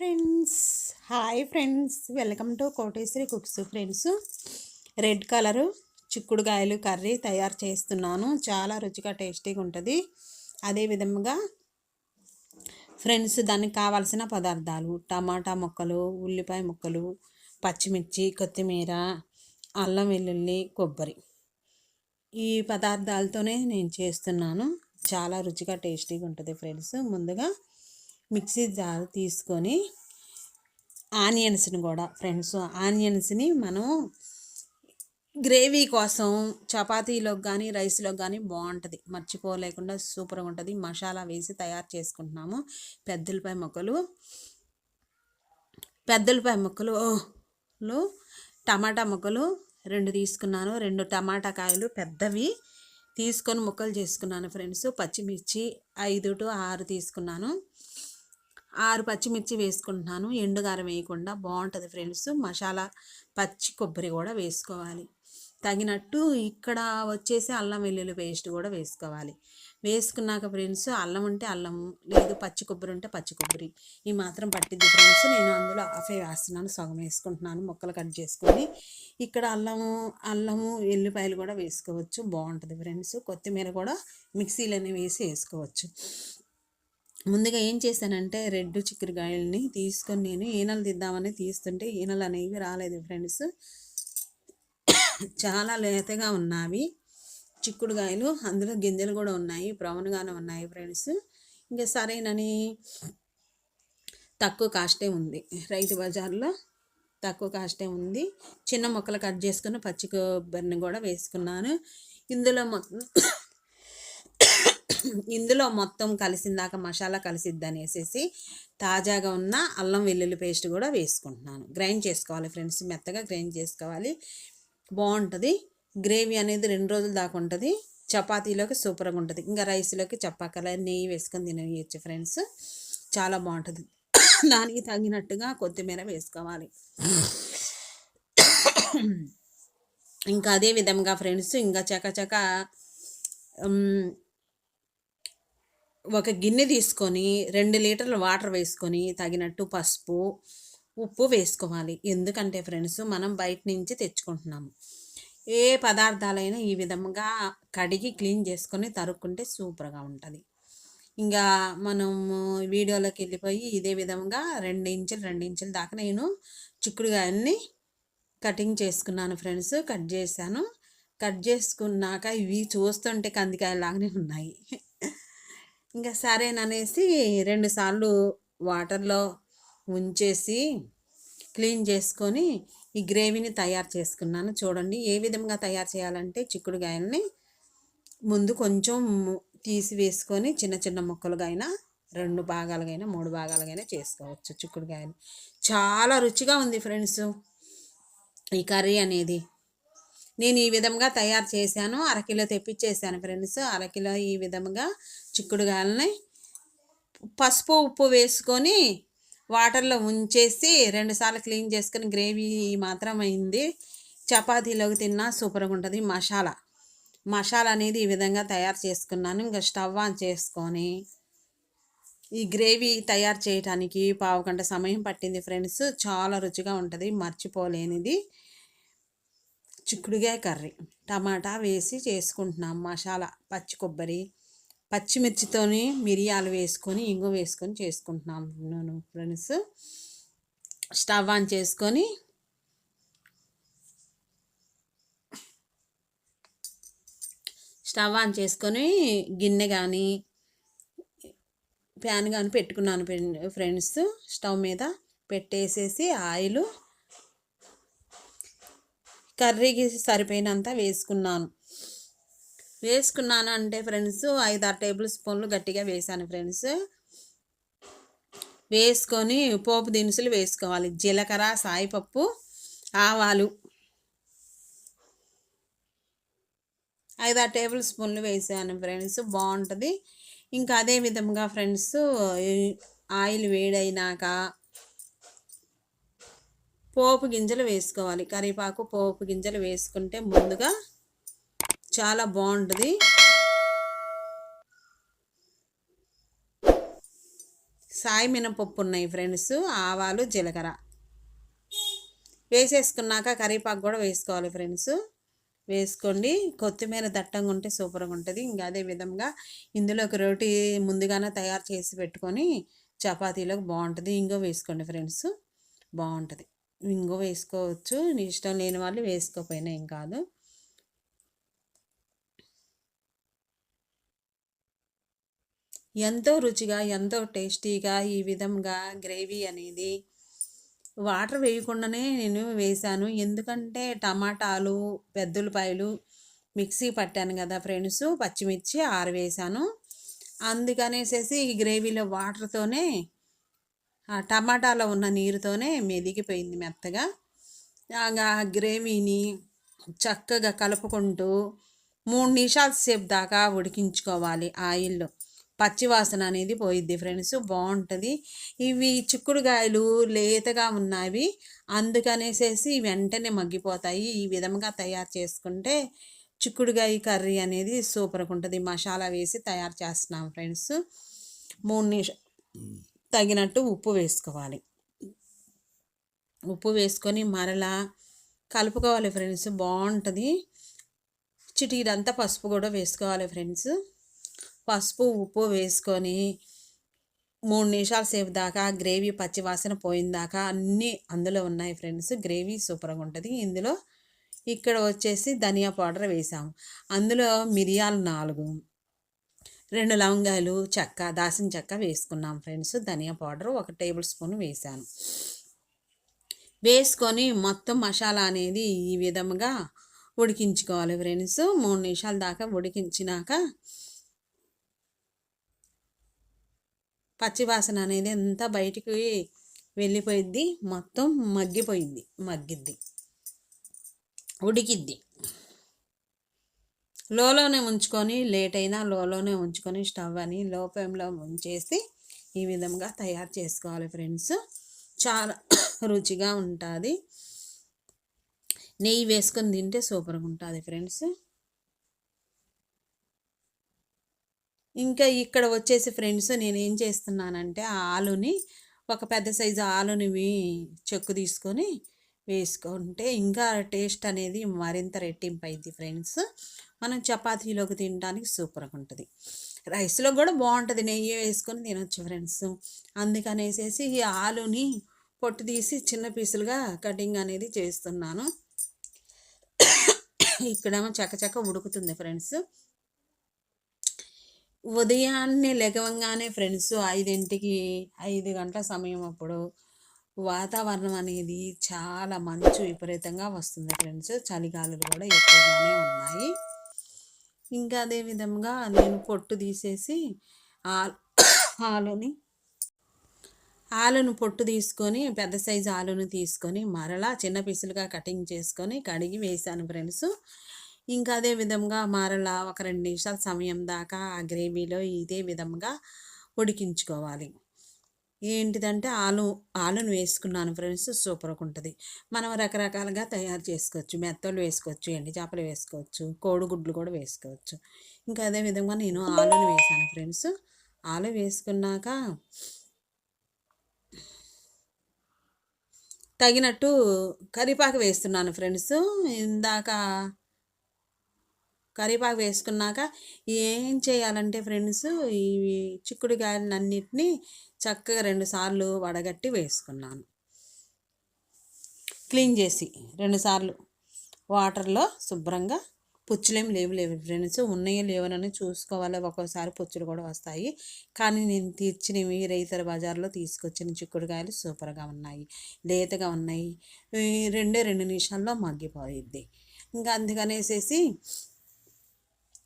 Friends hi friends. Welcome to Koteswari cooks friends. Red colour చిక్కుడుకాయలు curry తయారు చేస్తున్నాను. చాలా రుచిగా టేస్టీగా ఉంటుంది. అదేవిధంగా ఫ్రెండ్స్ దానికి కావాల్సిన పదార్థాలు టమాటా ముక్కలు ఉల్లిపాయ ముక్కలు పచ్చిమిర్చి కొత్తిమీర అల్లం వెల్లుల్లి కొబ్బరి. ఈ పదార్థాలతోనే నేను చేస్తున్నాను. చాలా రుచిగా టేస్టీగా ఉంటుంది ఫ్రెండ్స్. ముందుగా మిక్సీ జార్ తీసుకొని ఆనియన్స్ని కూడా ఫ్రెండ్స్ ఆనియన్స్ని మనం గ్రేవీ కోసం చపాతీలోకి కానీ రైస్లోకి కానీ బాగుంటుంది. మర్చిపోలేకుండా సూపర్గా ఉంటుంది. మసాలా వేసి తయారు చేసుకుంటున్నాము. పెద్దలపై మొక్కలు. పెద్దలపై మొక్కలు టమాటా ముక్కలు రెండు తీసుకున్నాను. రెండు టమాటా కాయలు పెద్దవి తీసుకొని ముక్కలు చేసుకున్నాను ఫ్రెండ్స్. పచ్చిమిర్చి ఐదు టు ఆరు తీసుకున్నాను. ఆరు పచ్చిమిర్చి వేసుకుంటున్నాను. ఎండుగారం వేయకుండా బాగుంటుంది ఫ్రెండ్స్. మసాలా పచ్చి కొబ్బరి కూడా వేసుకోవాలి. తగినట్టు ఇక్కడ వచ్చేసి అల్లం వెల్లుల్లి పేస్ట్ కూడా వేసుకోవాలి. వేసుకున్నాక ఫ్రెండ్స్ అల్లం ఉంటే అల్లం లేదు పచ్చి కొబ్బరి ఉంటే పచ్చి కొబ్బరి. ఈ మాత్రం పట్టిద్ది ఫ్రెండ్స్. నేను అందులో హాఫే వేస్తున్నాను. సగం వేసుకుంటున్నాను. ముక్కలు కట్ చేసుకొని ఇక్కడ అల్లము అల్లము ఎల్లిపాయలు కూడా వేసుకోవచ్చు. బాగుంటుంది ఫ్రెండ్స్. కొత్తిమీర కూడా మిక్సీలోనే వేసి వేసుకోవచ్చు. ముందుగా ఏం చేశానంటే రెడ్ చిక్కుడుకాయలని తీసుకొని నేను ఈనలు తిద్దామని తీస్తుంటే ఈనలు అనేవి రాలేదు ఫ్రెండ్స్. చాలా లేతగా ఉన్నవి. చిక్కుడుకాయలు అందులో గింజలు కూడా ఉన్నాయి బ్రౌన్గానే ఉన్నాయి ఫ్రెండ్స్. ఇంకా సరేనని తక్కువ కాస్టే ఉంది. రైతు బజార్లో తక్కువ కాస్టే ఉంది. చిన్న మొక్కలు కట్ చేసుకుని పచ్చి కొబ్బరిని కూడా వేసుకున్నాను. ఇందులో మొత్తం ఇందులో మొత్తం కలిసిందాక మసాలా కలిసిద్ది అనేసి తాజాగా ఉన్న అల్లం వెల్లుల్లి పేస్ట్ కూడా వేసుకుంటున్నాను. గ్రైండ్ చేసుకోవాలి ఫ్రెండ్స్ మెత్తగా గ్రైండ్ చేసుకోవాలి. బాగుంటుంది. గ్రేవీ అనేది రెండు రోజుల దాకా ఉంటుంది. చపాతీలోకి సూపర్గా ఉంటుంది. ఇంకా రైస్లోకి చప్పాకల నెయ్యి వేసుకొని తినేయచ్చు ఫ్రెండ్స్. చాలా బాగుంటుంది. దానికి తగినట్టుగా కొత్తిమీర వేసుకోవాలి. ఇంకా అదే విధంగా ఫ్రెండ్స్ ఇంకా చకచక ఒక గిన్నె తీసుకొని రెండు లీటర్ల వాటర్ వేసుకొని తగినట్టు పసుపు ఉప్పు వేసుకోవాలి. ఎందుకంటే ఫ్రెండ్స్ మనం బయట నుంచి తెచ్చుకుంటున్నాము. ఏ పదార్థాలైనా ఈ విధంగా కడిగి క్లీన్ చేసుకొని తరుక్కుంటే సూపర్గా ఉంటుంది. ఇంకా మనము వీడియోలోకి వెళ్ళిపోయి ఇదే విధంగా రెండు ఇంచులు రెండు ఇంచుల దాకా నేను చిక్కుడుగాయన్ని కటింగ్ చేసుకున్నాను ఫ్రెండ్స్ కట్ చేశాను. కట్ చేసుకున్నాక ఇవి చూస్తుంటే కందికాయలాగానే ఉన్నాయి. ఇంకా సరేననేసి రెండుసార్లు వాటర్లో ఉంచేసి క్లీన్ చేసుకొని ఈ గ్రేవీని తయారు చేసుకున్నాను. చూడండి ఏ విధంగా తయారు చేయాలంటే చిక్కుడుగాయల్ని ముందు కొంచెం తీసి వేసుకొని చిన్న చిన్న ముక్కలుగా అయినా రెండు భాగాలుగైనా మూడు భాగాలుగైనా చేసుకోవచ్చు చిక్కుడుగాయలు చాలా రుచిగా ఉంది ఫ్రెండ్స్ ఈ కర్రీ అనేది. నేను ఈ విధంగా తయారు చేశాను. అరకిలో తెప్పించేసాను ఫ్రెండ్స్ అరకిలో ఈ విధంగా చిక్కుడుగాయలని పసుపు ఉప్పు వేసుకొని వాటర్లో ఉంచేసి రెండుసార్లు క్లీన్ చేసుకొని గ్రేవీ మాత్రం అయింది చపాతీలోకి తిన్నా సూపర్గా ఉంటుంది. మసాలా. మసాలా అనేది ఈ విధంగా తయారు చేసుకున్నాను. ఇంకా స్టవ్ ఆన్ చేసుకొని ఈ గ్రేవీ తయారు చేయడానికి పావు గంట సమయం పట్టింది ఫ్రెండ్స్ చాలా రుచిగా ఉంటుంది. మర్చిపోలేనిది. చిక్కుడుగాయ కర్రీ. టమాటా వేసి చేసుకుంటున్నాం మసాలా పచ్చి కొబ్బరి పచ్చిమిర్చితోని మిరియాలు వేసుకొని ఇంగు వేసుకొని చేసుకుంటున్నాం నేను ఫ్రెండ్స్. స్టవ్ ఆన్ చేసుకొని స్టవ్ ఆన్ చేసుకొని గిన్నె కానీ ప్యాన్ కానీ పెట్టుకున్నాను ఫ్రెండ్స్. స్టవ్ మీద పెట్టేసేసి ఆయిల్ కర్రీకి సరిపోయినంత వేసుకున్నాను. వేసుకున్నాను అంటే ఫ్రెండ్స్ ఐదు ఆరు టేబుల్ స్పూన్లు గట్టిగా వేసాను ఫ్రెండ్స్. వేసుకొని పోపు దినుసులు వేసుకోవాలి. జీలకర్ర సాయిపప్పు ఆవాలు. ఐదారు టేబుల్ స్పూన్లు వేసాను ఫ్రెండ్స్. బాగుంటుంది. ఇంకా అదే విధంగా ఫ్రెండ్స్ ఆయిల్ వేడైనాక పోపు గింజలు వేసుకోవాలి. కరివేపాకు పోపు గింజలు వేసుకుంటే ముందుగా చాలా బాగుంటుంది. సాయి మినపప్పు ఉన్నాయి ఫ్రెండ్స్ ఆవాలు జీలకర్ర. వేసేసుకున్నాక కరివేపాకు కూడా వేసుకోవాలి ఫ్రెండ్స్. వేసుకోండి. కొత్తిమీర దట్టంగా ఉంటే సూపర్గా ఉంటుంది. ఇంకా అదే విధంగా ఇందులోకి రోటి ముందుగానే తయారు చేసి పెట్టుకొని చపాతీలోకి బాగుంటుంది. ఇంకో వేసుకోండి ఫ్రెండ్స్. బాగుంటుంది. ఇంకో వేసుకోవచ్చు. ఇష్టం లేని వాళ్ళు వేసుకోకపోయినా ఏం కాదు. ఎంతో రుచిగా ఎంతో టేస్టీగా ఈ విధంగా గ్రేవీ అనేది వాటర్ వేయకుండానే నేను వేశాను. ఎందుకంటే టమాటాలు పెద్దలపాయలు మిక్సీ పట్టాను కదా ఫ్రెండ్స్ పచ్చిమిర్చి ఆరవేశాను. అందుకనేసేసి ఈ గ్రేవీలో వాటర్తోనే ఆ టమాటాలో ఉన్న నీరుతోనే మెదిగిపోయింది మెత్తగా. ఆ గ్రేవీని చక్కగా కలుపుకుంటూ మూడు నిమిషాల సేపు దాకా ఉడికించుకోవాలి ఆయిల్లో. పచ్చివాసన అనేది పోయిద్ది ఫ్రెండ్స్ బాగుంటుంది. ఇవి చిక్కుడుగాయలు లేతగా ఉన్నవి అందుకనేసేసి వెంటనే మగ్గిపోతాయి. ఈ విధంగా తయారు చేసుకుంటే చిక్కుడుగాయ కర్రీ అనేది సూపర్గా ఉంటుంది. మసాలా వేసి తయారు చేస్తున్నాం ఫ్రెండ్స్. మూడు నిమిషాలు తగినట్టు ఉప్పు వేసుకోవాలి. ఉప్పు వేసుకొని మరలా కలుపుకోవాలి ఫ్రెండ్స్. బాగుంటుంది. చిటికిడంతా పసుపు కూడా వేసుకోవాలి ఫ్రెండ్స్. పసుపు ఉప్పు వేసుకొని మూడు నిమిషాల సేపు దాకా గ్రేవీ పచ్చివాసన పోయిన దాకా అన్నీ అందులో ఉన్నాయి ఫ్రెండ్స్. గ్రేవీ సూపర్గా ఉంటుంది. ఇందులో ఇక్కడ వచ్చేసి ధనియా పౌడర్ వేసాము. అందులో మిరియాలు నాలుగు రెండు లవంగాలు చెక్క దాసిన చెక్క వేసుకున్నాం ఫ్రెండ్స్. ధనియా పౌడర్ ఒక టేబుల్ స్పూన్ వేసాను వేసుకొని మొత్తం మసాలా అనేది ఈ విధంగా ఉడికించుకోవాలి ఫ్రెండ్స్. మూడు నిమిషాల దాకా ఉడికించినాక పచ్చివాసన అనేది అంతా బయటికి వెళ్ళిపోయిద్ది. మొత్తం మగ్గిపోయింది మగ్గిద్ది ఉడికిద్ది. లోలోనే ఉంచుకొని లేట్ అయినా లోలోనే ఉంచుకొని స్టవ్ అని లో ఫ్లేమ్లో ఉంచేసి ఈ విధంగా తయారు చేసుకోవాలి ఫ్రెండ్స్. చాలా రుచిగా ఉంటుంది. నెయ్యి వేసుకొని తింటే సూపర్గా ఉంటుంది ఫ్రెండ్స్. ఇంకా ఇక్కడ వచ్చేసి ఫ్రెండ్స్ నేను ఏం చేస్తున్నానంటే ఆ ఆలుని ఒక పెద్ద సైజు ఆలుని చెక్కు తీసుకొని వేసుకుంటే ఇంకా టేస్ట్ అనేది మరింత రెట్టింపు అయింది ఫ్రెండ్స్. మనం చపాతీలోకి తినడానికి సూపర్గా ఉంటుంది రైస్లో కూడా బాగుంటుంది నెయ్యి వేసుకొని తినొచ్చు ఫ్రెండ్స్. అందుకనేసేసి ఈ ఆలుని పొట్టు తీసి చిన్న పీసులుగా కటింగ్ అనేది చేస్తున్నాను. ఇక్కడేమో చక్కచక్క ఉడుకుతుంది ఫ్రెండ్స్. ఉదయాన్నే లెగవంగానే ఫ్రెండ్స్ ఐదింటికి ఐదు గంటల సమయం అప్పుడు వాతావరణం అనేది చాలా మంచు విపరీతంగా వస్తుంది ఫ్రెండ్స్. చలిగాలులు కూడా ఎక్కువగానే ఉన్నాయి. ఇంకా అదే విధంగా నేను పొట్టు తీసేసి ఆలుని ఆలును పొట్టు తీసుకొని పెద్ద సైజు ఆలును తీసుకొని మరలా చిన్న పీసులుగా కటింగ్ చేసుకొని కడిగి వేసాను ఫ్రెండ్స్. ఇంకా అదే విధంగా మరలా ఒక రెండు నిమిషాల సమయం దాకా ఆ గ్రేవీలో ఇదే విధంగా ఉడికించుకోవాలి. ఏంటిదంటే ఆలు ఆలును వేసుకున్నాను ఫ్రెండ్స్. సూపర్గా ఉంటుంది మనం రకరకాలుగా తయారు చేసుకోవచ్చు. మెత్తలు వేసుకోవచ్చు ఎండి చేపలు వేసుకోవచ్చు కోడిగుడ్లు కూడా వేసుకోవచ్చు. ఇంకా అదే విధంగా నేను ఆలును వేసాను ఫ్రెండ్స్. ఆలు వేసుకున్నాక తగినట్టు కరివేపాకు వేస్తున్నాను ఫ్రెండ్స్. ఇందాక కరివేపాకు వేసుకున్నాక ఏం చేయాలంటే ఫ్రెండ్స్ ఈ చిక్కుడుకాయలన్నిటినీ చక్కగా రెండుసార్లు వడగట్టి వేసుకున్నాను. క్లీన్ చేసి రెండుసార్లు వాటర్లో శుభ్రంగా పుచ్చులేం లేవు లేవు ఫ్రెండ్స్ ఉన్నాయో లేవనని చూసుకోవాలి. ఒక్కోసారి పుచ్చులు కూడా వస్తాయి. కానీ నేను తీర్చినవి రైతుల బజార్లో తీసుకొచ్చిన చిక్కుడుకాయలు సూపర్గా ఉన్నాయి. లేతగా ఉన్నాయి. రెండే రెండు నిమిషాల్లో మగ్గిపోయిద్ది. ఇంకా అందుకనేసేసి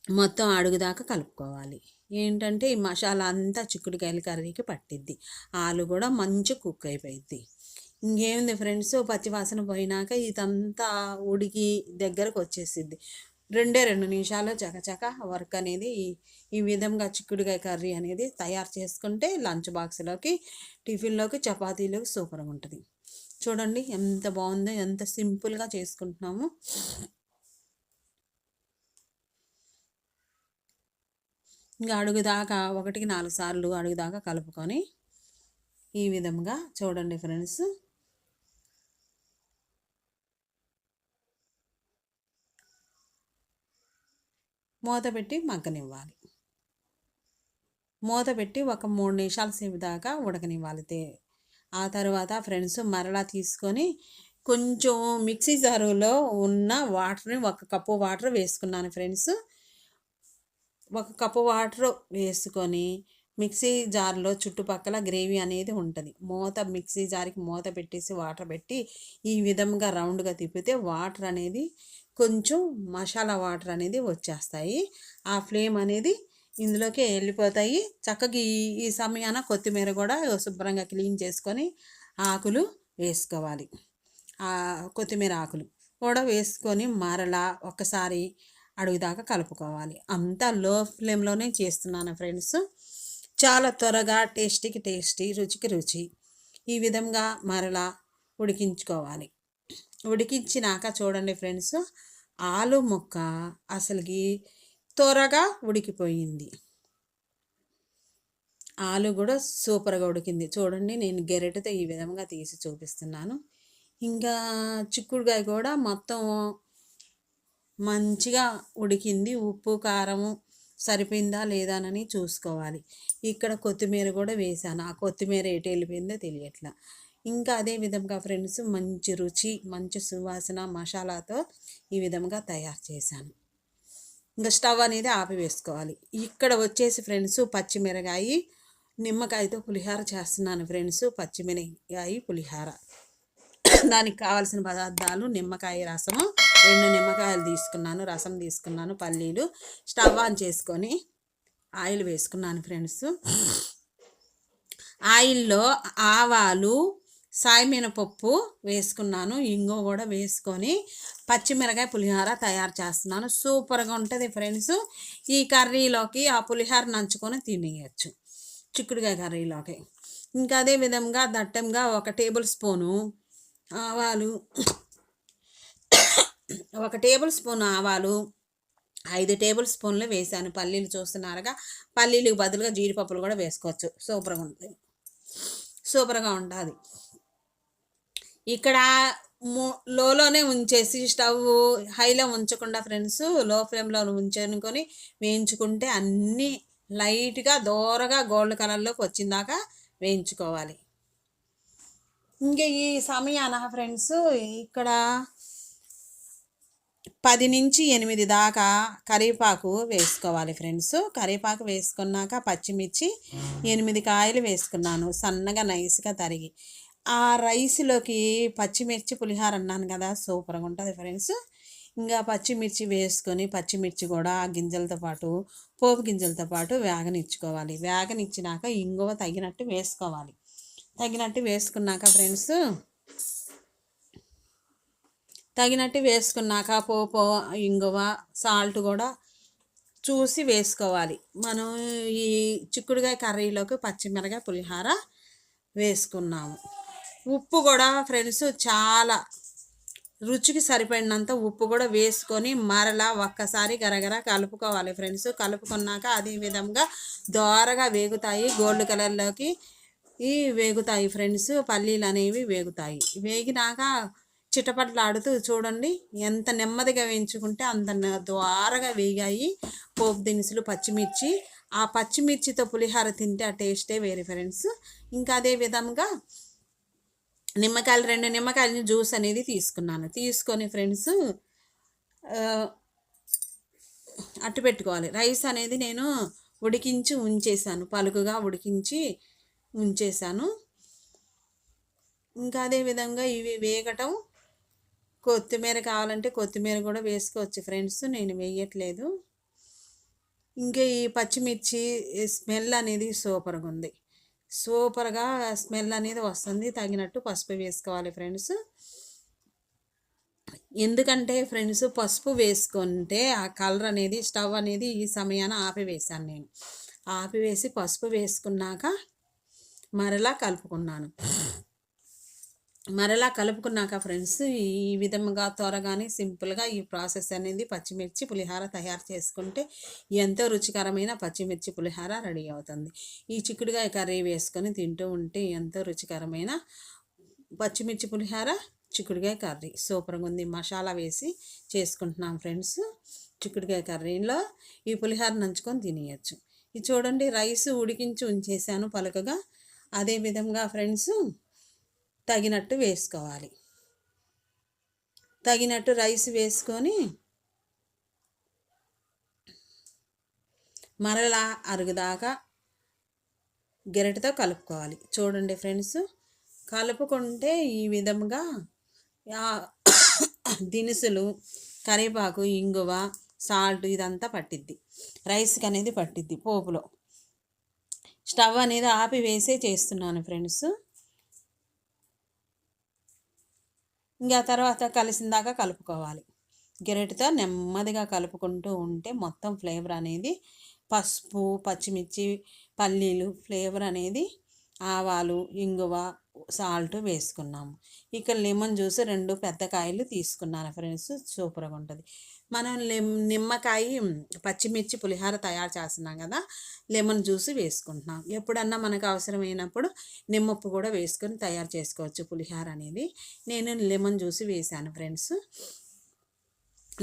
మొత్తం అడుగుదాకా కలుపుకోవాలి. ఏంటంటే ఈ మసాలా అంతా చిక్కుడుకాయల కర్రీకి పట్టిద్ది. ఆలు కూడా మంచి కుక్ అయిపోయిద్ది. ఇంకేముంది ఫ్రెండ్స్? పచ్చివాసన పోయినాక ఇదంతా ఉడికి దగ్గరకు వచ్చేసిద్ది. రెండే రెండు నిమిషాలు చకచక వర్క్ అనేది ఈ విధంగా చిక్కుడుకాయ కర్రీ అనేది తయారు చేసుకుంటే లంచ్ బాక్స్లోకి టిఫిన్లోకి చపాతీలోకి సూపర్గా ఉంటుంది. చూడండి ఎంత బాగుందో ఎంత సింపుల్గా చేసుకుంటున్నాము. ఇంకా అడుగుదాకా ఒకటికి నాలుగు సార్లు అడుగుదాకా కలుపుకొని ఈ విధంగా చూడండి ఫ్రెండ్స్. మూత పెట్టి మగ్గనివ్వాలి. మూత పెట్టి ఒక మూడు నిమిషాల సేపు దాకా ఉడకనివ్వాలి. తే- ఆ తర్వాత ఫ్రెండ్స్ మరలా తీసుకొని కొంచెం మిక్సీ జారులో ఉన్న వాటర్ని ఒక కప్పు వాటర్ వేసుకున్నాను ఫ్రెండ్స్. ఒక కప్పు వాటర్ వేసుకొని మిక్సీ జార్లో చుట్టుపక్కల గ్రేవీ అనేది ఉంటుంది. మూత మిక్సీ జార్కి మూత పెట్టేసి వాటర్ పెట్టి ఈ విధంగా రౌండ్గా తిప్పితే వాటర్ అనేది కొంచెం మసాలా వాటర్ అనేది వచ్చేస్తాయి. ఆ ఫ్లేమ్ అనేది ఇందులోకి వెళ్ళిపోతాయి. చక్కగా ఈ ఈ సమయాన కొత్తిమీర కూడా శుభ్రంగా క్లీన్ చేసుకొని ఆకులు వేసుకోవాలి. కొత్తిమీర ఆకులు కూడా వేసుకొని మరలా ఒకసారి అడుగుదాకా కలుపుకోవాలి. అంతా లో ఫ్లేమ్లోనే చేస్తున్నాను ఫ్రెండ్స్. చాలా త్వరగా టేస్టీకి టేస్టీ రుచికి రుచి ఈ విధంగా మరలా ఉడికించుకోవాలి. ఉడికించినాక చూడండి ఫ్రెండ్స్ ఆలు ముక్క అసలుకి త్వరగా ఉడికిపోయింది. ఆలు కూడా సూపర్గా ఉడికింది. చూడండి నేను గెరెటతో ఈ విధంగా తీసి చూపిస్తున్నాను. ఇంకా చిక్కుడుకాయ కూడా మొత్తం మంచిగా ఉడికింది. ఉప్పు కారము సరిపోయిందా లేదానని చూసుకోవాలి. ఇక్కడ కొత్తిమీర కూడా వేసాను ఆ కొత్తిమీర ఎటు వెళ్ళిపోయిందో తెలియట్లా. ఇంకా అదే విధంగా ఫ్రెండ్స్ మంచి రుచి మంచి సువాసన మసాలాతో ఈ విధంగా తయారు చేశాను. ఇంకా స్టవ్ అనేది ఆపివేసుకోవాలి. ఇక్కడ వచ్చేసి ఫ్రెండ్స్ పచ్చిమిరకాయ నిమ్మకాయతో పులిహార చేస్తున్నాను ఫ్రెండ్స్. పచ్చిమిరకాయ పులిహార. దానికి కావాల్సిన పదార్థాలు నిమ్మకాయ రసము రెండు నిమ్మకాయలు తీసుకున్నాను రసం తీసుకున్నాను పల్లీలు స్టవ్ ఆన్ చేసుకొని ఆయిల్ వేసుకున్నాను ఫ్రెండ్స్. ఆయిల్లో ఆవాలు సాయమినపప్పు వేసుకున్నాను ఇంగో కూడా వేసుకొని పచ్చిమిరకాయ పులిహోర తయారు చేస్తున్నాను. సూపర్గా ఉంటుంది ఫ్రెండ్స్. ఈ కర్రీలోకి ఆ పులిహోర నంచుకొని తినేయచ్చు చిక్కుడుకాయ కర్రీలోకి. ఇంకా అదే విధంగా దట్టంగా ఒక టేబుల్ స్పూను ఆవాలు ఒక టేబుల్ స్పూన్ ఆవాలు ఐదు టేబుల్ స్పూన్లు వేసాను. పల్లీలు చూస్తున్నారుగా. పల్లీలకు బదులుగా జీడిపప్పులు కూడా వేసుకోవచ్చు. సూపర్గా ఉంటుంది. సూపర్గా ఉంటుంది ఇక్కడ లోలోనే ఉంచేసి స్టవ్ హైలో ఉంచకుండా ఫ్రెండ్స్లో ఫ్లేమ్లో ఉంచుకొని వేయించుకుంటే అన్నీ లైట్గా దూరగా గోల్డ్ కలర్లోకి వచ్చిందాకా వేయించుకోవాలి. ఇంకా ఈ సమయాన ఫ్రెండ్స్ ఇక్కడ పది నుంచి ఎనిమిది దాకా కరివేపాకు వేసుకోవాలి ఫ్రెండ్స్. కరివేపాకు వేసుకున్నాక పచ్చిమిర్చి ఎనిమిది కాయలు వేసుకున్నాను సన్నగా నైస్గా తరిగి. ఆ రైస్లోకి పచ్చిమిర్చి పులిహార అన్నాను కదా సూపర్గా ఉంటుంది ఫ్రెండ్స్. ఇంకా పచ్చిమిర్చి వేసుకొని పచ్చిమిర్చి కూడా ఆ గింజలతో పాటు పోపు గింజలతో పాటు వేగనిచ్చుకోవాలి. వేగనిచ్చినాక ఇంగువ తగినట్టు వేసుకోవాలి. తగినట్టు వేసుకున్నాక ఫ్రెండ్స్ తగినట్టు వేసుకున్నాక పోపు ఇంగువ సాల్ట్ కూడా చూసి వేసుకోవాలి. మనం ఈ చిక్కుడుకాయ కర్రీలోకి పచ్చిమిరకాయ పులిహార వేసుకున్నాము. ఉప్పు కూడా ఫ్రెండ్స్ చాలా రుచికి సరిపడినంత ఉప్పు కూడా వేసుకొని మరలా ఒక్కసారి గరగర కలుపుకోవాలి ఫ్రెండ్స్. కలుపుకున్నాక అదే విధంగా దోరగా వేగుతాయి. గోల్డ్ కలర్లోకి ఈ వేగుతాయి ఫ్రెండ్స్. పల్లీలు అనేవి వేగుతాయి. వేగినాక చిటపట్లాడుతూ చూడండి ఎంత నెమ్మదిగా వేయించుకుంటే అంత ద్వారగా వేగాయి పోపు దినుసులు పచ్చిమిర్చి. ఆ పచ్చిమిర్చితో పులిహార తింటే ఆ టేస్టే వేరే ఫ్రెండ్స్. ఇంకా అదే విధంగా నిమ్మకాయలు రెండు నిమ్మకాయలని జ్యూస్ అనేది తీసుకున్నాను. తీసుకొని ఫ్రెండ్స్ అట్టు పెట్టుకోవాలి. రైస్ అనేది నేను ఉడికించి ఉంచేసాను పలుకుగా ఉడికించి ఉంచేసాను ఇంకా అదే విధంగా ఇవి వేగటం కొత్తిమీర కావాలంటే కొత్తిమీర కూడా వేసుకోవచ్చు ఫ్రెండ్స్ నేను వేయట్లేదు. ఇంకా ఈ పచ్చిమిర్చి స్మెల్ అనేది సూపర్గా ఉంది. సూపర్గా స్మెల్ అనేది వస్తుంది తగినట్టు పసుపు వేసుకోవాలి ఫ్రెండ్స్. ఎందుకంటే ఫ్రెండ్స్ పసుపు వేసుకుంటే ఆ కలర్ అనేది స్టవ్ అనేది ఈ సమయాన ఆపివేశాను నేను. ఆపివేసి పసుపు వేసుకున్నాక మరలా కలుపుకున్నాను. మరలా కలుపుకున్నాక ఫ్రెండ్స్ ఈ విధంగా త్వరగానే సింపుల్గా ఈ ప్రాసెస్ అనేది పచ్చిమిర్చి పులిహార తయారు చేసుకుంటే ఎంతో రుచికరమైన పచ్చిమిర్చి పులిహార రెడీ అవుతుంది. ఈ చిక్కుడుగాయ కర్రీ వేసుకొని తింటూ ఉంటే ఎంతో రుచికరమైన పచ్చిమిర్చి పులిహార చిక్కుడుగాయ కర్రీ. సూపర్గా ఉంది. మసాలా వేసి చేసుకుంటున్నాం ఫ్రెండ్స్. చిక్కుడుగాయ కర్రీలో ఈ పులిహార నంచుకొని తినేయచ్చు. ఇది చూడండి రైస్ ఉడికించి ఉంచేసాను పలుకగా. అదే విధంగా ఫ్రెండ్స్ తగినట్టు వేసుకోవాలి. తగినట్టు రైస్ వేసుకొని మరలా అరుగుదాకా గెరటితో కలుపుకోవాలి. చూడండి ఫ్రెండ్స్ కలుపుకుంటే ఈ విధంగా దినుసులు కరివేపాకు ఇంగువ సాల్ట్ ఇదంతా పట్టిద్ది. రైస్కి అనేది పట్టిద్ది పోపులో. స్టవ్ అనేది ఆపి వేసే చేస్తున్నాను ఫ్రెండ్స్. ఇంకా తర్వాత కలిసిందాక కలుపుకోవాలి. గెరటితో నెమ్మదిగా కలుపుకుంటూ ఉంటే మొత్తం ఫ్లేవర్ అనేది పసుపు పచ్చిమిర్చి పల్లీలు ఫ్లేవర్ అనేది ఆవాలు ఇంగువ సాల్ట్ వేసుకున్నాము. ఇక్కడ లెమన్ జ్యూస్ రెండు పెద్ద కాయలు తీసుకున్నాను ఫ్రెండ్స్. సూపర్గా ఉంటుంది. మనం నిమ్మకాయ పచ్చిమిర్చి పులిహార తయారు చేస్తున్నాం కదా లెమన్ జ్యూస్ వేసుకుంటున్నాం. ఎప్పుడన్నా మనకు అవసరమైనప్పుడు నిమ్మప్పు కూడా వేసుకొని తయారు చేసుకోవచ్చు పులిహార అనేది. నేను లెమన్ జ్యూస్ వేసాను ఫ్రెండ్స్.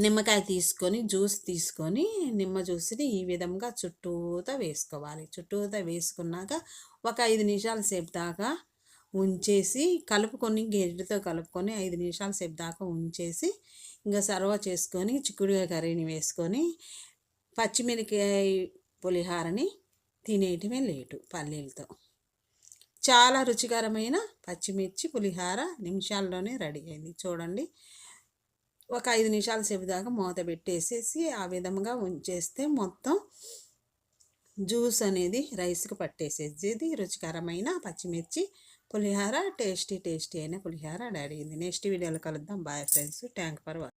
నిమ్మకాయ తీసుకొని జ్యూస్ తీసుకొని నిమ్మ జ్యూస్ని ఈ విధంగా చుట్టూతా వేసుకోవాలి. చుట్టూతా వేసుకున్నాక ఒక ఐదు నిమిషాల సేపు దాకా ఉంచేసి కలుపుకొని గెడ్డతో కలుపుకొని ఐదు నిమిషాల సేపు దాకా ఉంచేసి ఇంకా సర్వ చేసుకొని చిక్కుడుగా కర్రీని వేసుకొని పచ్చిమిరకాయ పులిహారని తినేయటమే లేటు పల్లీలతో. చాలా రుచికరమైన పచ్చిమిర్చి పులిహార నిమిషాల్లోనే రెడీ అయింది. చూడండి. ఒక ఐదు నిమిషాల సేపు దాకా మూత పెట్టేసేసి ఆ విధంగా ఉంచేస్తే మొత్తం జ్యూస్ అనేది రైస్కి పట్టేసేది రుచికరమైన పచ్చిమిర్చి పులిహార టేస్టీ టేస్టీ అయిన పులిహార రెడీ నెక్స్ట్ వీడియోలో కలుద్దాం. Bye friends. Thank for watching